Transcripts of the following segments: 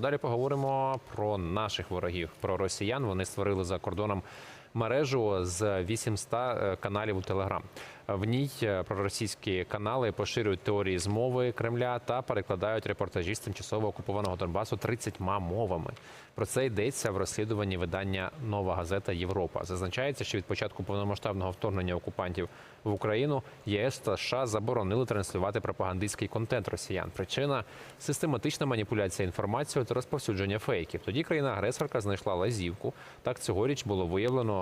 Далі поговоримо про наших ворогів, про росіян. Вони створили за кордоном мережу з 800 е, каналів у Телеграм. В ній е, проросійські канали поширюють теорії змови Кремля та перекладають репортажі з тимчасово окупованого Донбасу 30 мовами. Про це йдеться в розслідуванні видання Нова газета Європа. Зазначається, що від початку повномасштабного вторгнення окупантів в Україну ЄС та США заборонили транслювати пропагандистський контент росіян. Причина систематична маніпуляція інформацією та розповсюдження фейків. Тоді країна-агресорка знайшла лазівку. Так цьогоріч було виявлено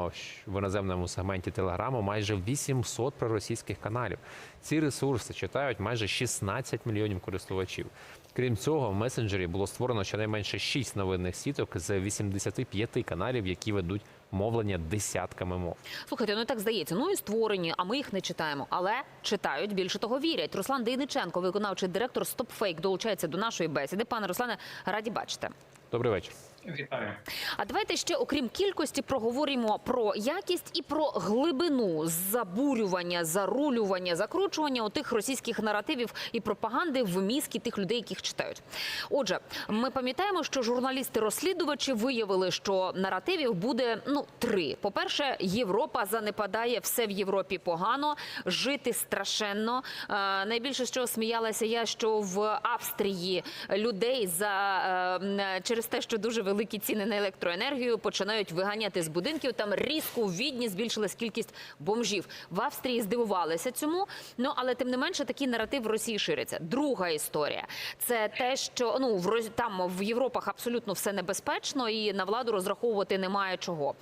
в іноземному сегменті телеграму майже 800 проросійських каналів. Ці ресурси читають майже 16 мільйонів користувачів. Крім цього, в месенджері було створено щонайменше 6 новинних сіток з 85 каналів, які ведуть мовлення десятками мов. Слухайте, ну так здається. Ну і створені, а ми їх не читаємо. Але читають більше того вірять. Руслан Дейниченко, виконавчий директор StopFake, долучається до нашої бесіди. Пане Руслане, раді бачити. Добрий вечір. Вітаю. А давайте ще, окрім кількості, проговоримо про якість і про глибину забурювання, зарулювання, закручування у тих російських наративів і пропаганди в мізки тих людей, яких читають. Отже, ми пам'ятаємо, що журналісти-розслідувачі виявили, що наративів буде ну три. По перше, Європа занепадає, все в Європі погано, жити страшенно. Е, найбільше чого сміялася я, що в Австрії людей за е, через те, що дуже великі ціни на електроенергію починають виганяти з будинків. Там різко у відні збільшилась кількість бомжів. В Австрії здивувалися цьому. Ну але тим не менше такий наратив в Росії шириться. Друга історія це те, що ну в Роз- там в Європах абсолютно все небезпечно, і на владу розраховувати немає чого.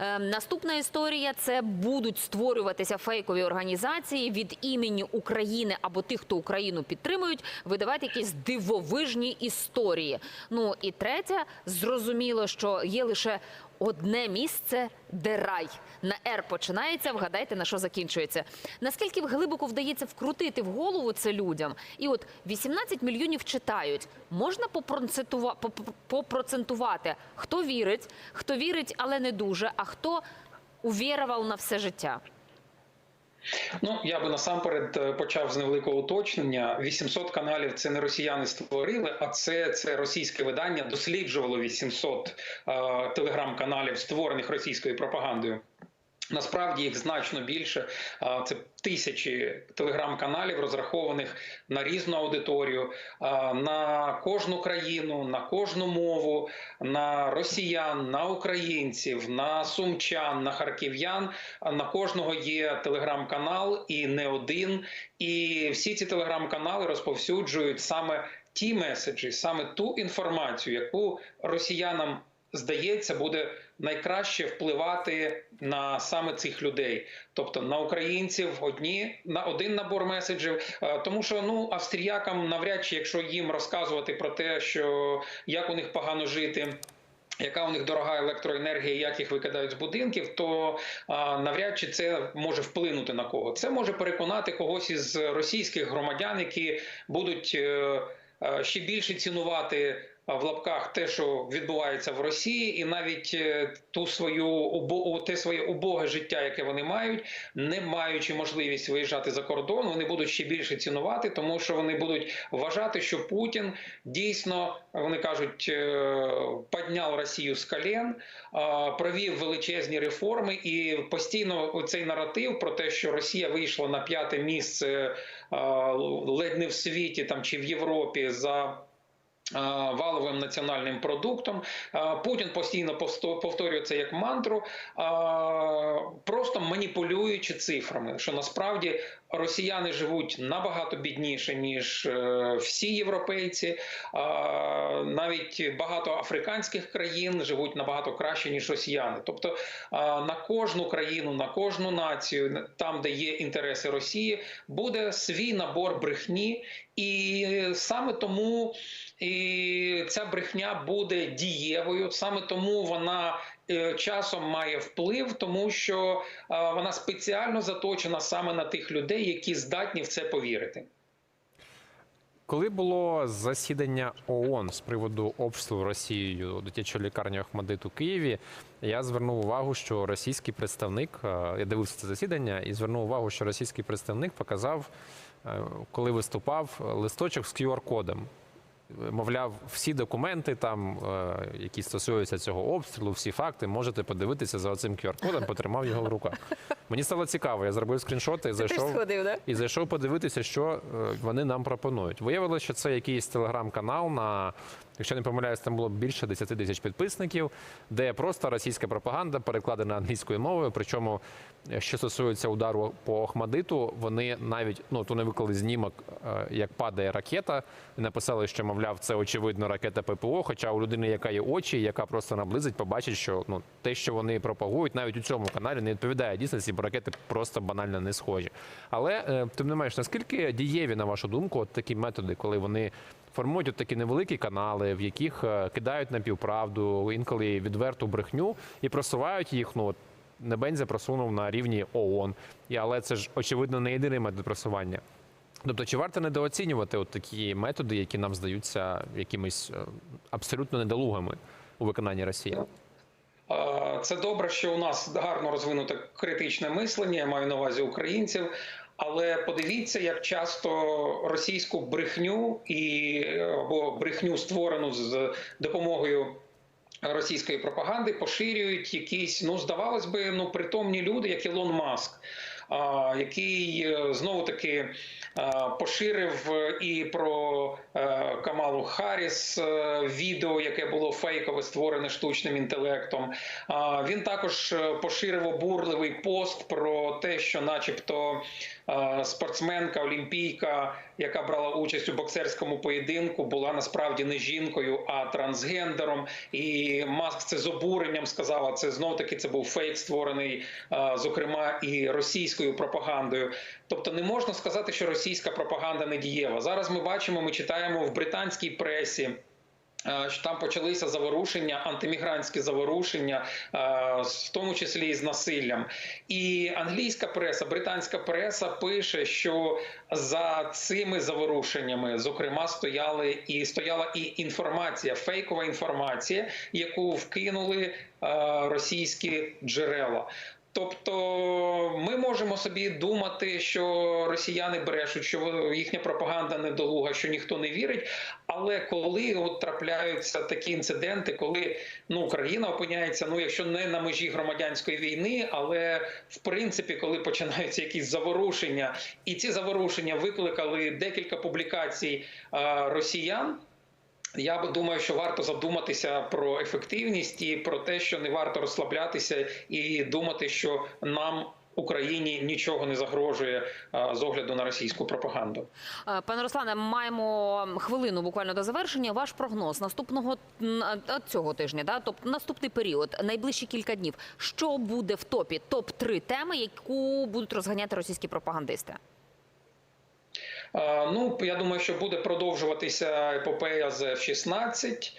Е, наступна історія це будуть створюватися фейкові організації від імені України або тих, хто Україну підтримують, видавати якісь дивовижні історії. Ну і третя, зрозуміло, що є лише одне місце, де рай на Р починається. Вгадайте на що закінчується. Наскільки глибоко вдається вкрутити в голову це людям? І от 18 мільйонів читають. Можна попроцентувати, хто вірить, хто вірить, але не дуже, а хто увірував на все життя. Ну я би насамперед е, почав з невеликого уточнення. 800 каналів це не росіяни створили, а це, це російське видання досліджувало 800 е, телеграм-каналів, створених російською пропагандою. Насправді їх значно більше. Це тисячі телеграм-каналів, розрахованих на різну аудиторію, на кожну країну, на кожну мову, на росіян, на українців, на сумчан, на харків'ян. На кожного є телеграм-канал і не один. І всі ці телеграм-канали розповсюджують саме ті меседжі, саме ту інформацію, яку росіянам здається, буде найкраще впливати на саме цих людей, тобто на українців одні на один набор меседжів. Е, Тому що ну австріякам навряд чи, якщо їм розказувати про те, що як у них погано жити. Яка у них дорога електроенергія, як їх викидають з будинків, то а, навряд чи це може вплинути на кого. Це може переконати когось із російських громадян, які будуть е, е, ще більше цінувати в лапках те, що відбувається в Росії, і навіть е, ту свою те своє убоге життя, яке вони мають, не маючи можливість виїжджати за кордон, вони будуть ще більше цінувати, тому що вони будуть вважати, що Путін дійсно вони кажуть е, підняв Росію з колен, провів величезні реформи, і постійно цей наратив про те, що Росія вийшла на п'яте місце ледь не в світі там чи в Європі за. А, Валовим національним продуктом. Путін постійно повторює це як мантру, просто маніпулюючи цифрами, що насправді росіяни живуть набагато бідніше ніж е, всі європейці. Навіть багато африканських країн живуть набагато краще ніж росіяни. Тобто на кожну країну, на кожну націю, там де є інтереси Росії, буде свій набор брехні, і саме тому і ця брехня буде дієвою, саме тому вона часом має вплив, тому що е, вона спеціально заточена саме на тих людей, які здатні в це повірити. Коли було засідання ООН з приводу обстрілу Росією дитячої лікарні Охмадит у Києві, я звернув увагу, що російський представник, е, я дивився це засідання і звернув увагу, що російський представник показав, е, коли виступав, листочок з QR-кодом. Мовляв, всі документи, там, е, які стосуються цього обстрілу, всі факти, можете подивитися за оцим QR-кодом, потримав його в руках. Мені стало цікаво, я зробив скріншоти і зайшов. сходив, да? І зайшов подивитися, що е, вони нам пропонують. Виявилося, що це якийсь телеграм-канал на, якщо не помиляюсь, там було більше 10 тисяч підписників, де просто російська пропаганда перекладена англійською мовою. Причому, е, що стосується удару по Охмадиту, вони навіть ну то не виклали знімок, е, як падає ракета, написали, що мовляв, це очевидно ракета ППО. Хоча у людини, яка є очі, яка просто наблизить, побачить, що ну те, що вони пропагують, навіть у цьому каналі не відповідає дійсності, бо ракети просто банально не схожі. Але е, тим не менш, наскільки дієві, на вашу думку, от такі методи, коли вони формують от такі невеликі канали, в яких е, кидають напівправду, інколи відверту брехню і просувають їх. Ну Небензя просунув на рівні ООН. І, але це ж очевидно не єдиний метод просування. Тобто, чи варто недооцінювати от такі методи, які нам здаються якимись е, абсолютно недолугими у виконанні Росіян? Е, Це добре, що у нас гарно розвинуте критичне мислення, я маю на увазі українців. Але подивіться, як часто російську брехню і або брехню створену з допомогою російської пропаганди поширюють якісь, ну здавалось би, ну притомні люди, як Ілон Маск, який знову таки поширив і про е, Камалу Харріс е, відео, яке було фейкове, створене штучним інтелектом. Він також е, поширив обурливий пост про те, що, начебто, е, спортсменка, олімпійка, яка брала участь у боксерському поєдинку, була насправді не жінкою, а трансгендером. І Маск це з обуренням сказав, це знов таки це був фейк, створений, е, зокрема, і російською пропагандою. Тобто, не можна сказати, що російська пропаганда не дієва. Зараз ми бачимо, ми читаємо в британській пресі. е, Що там почалися заворушення, антимігрантські заворушення, е, в тому числі і з насиллям. І англійська преса, британська преса пише, що за цими заворушеннями, зокрема, стояли і стояла і інформація, фейкова інформація, яку вкинули е, російські джерела. Тобто ми можемо собі думати, що росіяни брешуть, що їхня пропаганда недолуга, що ніхто не вірить. Але коли от трапляються такі інциденти, коли ну країна опиняється, ну якщо не на межі громадянської війни, але в принципі, коли починаються якісь заворушення, і ці заворушення викликали декілька публікацій а, росіян. Я б думаю, що варто задуматися про ефективність і про те, що не варто розслаблятися і думати, що нам Україні нічого не загрожує з огляду на російську пропаганду. Пане Руслане, маємо хвилину буквально до завершення. Ваш прогноз наступного цього тижня, да, тобто наступний період, найближчі кілька днів. Що буде в топі? Топ 3 теми, яку будуть розганяти російські пропагандисти. Ну, я думаю, що буде продовжуватися епопея з F-16.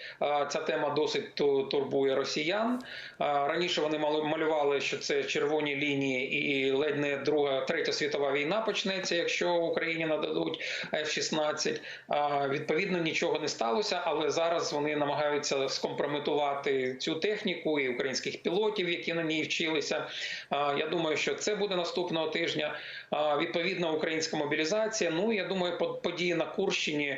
Ця тема досить турбує росіян. Раніше вони малювали, що це червоні лінії, і ледь не друга, третя світова війна почнеться, якщо Україні нададуть F-16. Відповідно, нічого не сталося, але зараз вони намагаються скомпрометувати цю техніку і українських пілотів, які на ній вчилися. Я думаю, що це буде наступного тижня. Відповідна українська мобілізація. Ну я думаю, по- події на Курщині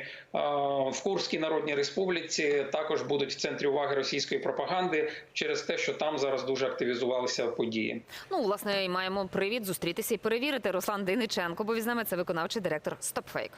в Курській Народній Республіці також будуть в центрі уваги російської пропаганди через те, що там зараз дуже активізувалися події. Ну, власне, маємо привід зустрітися і перевірити. Руслан Диниченко, бо нами це виконавчий директор StopFake.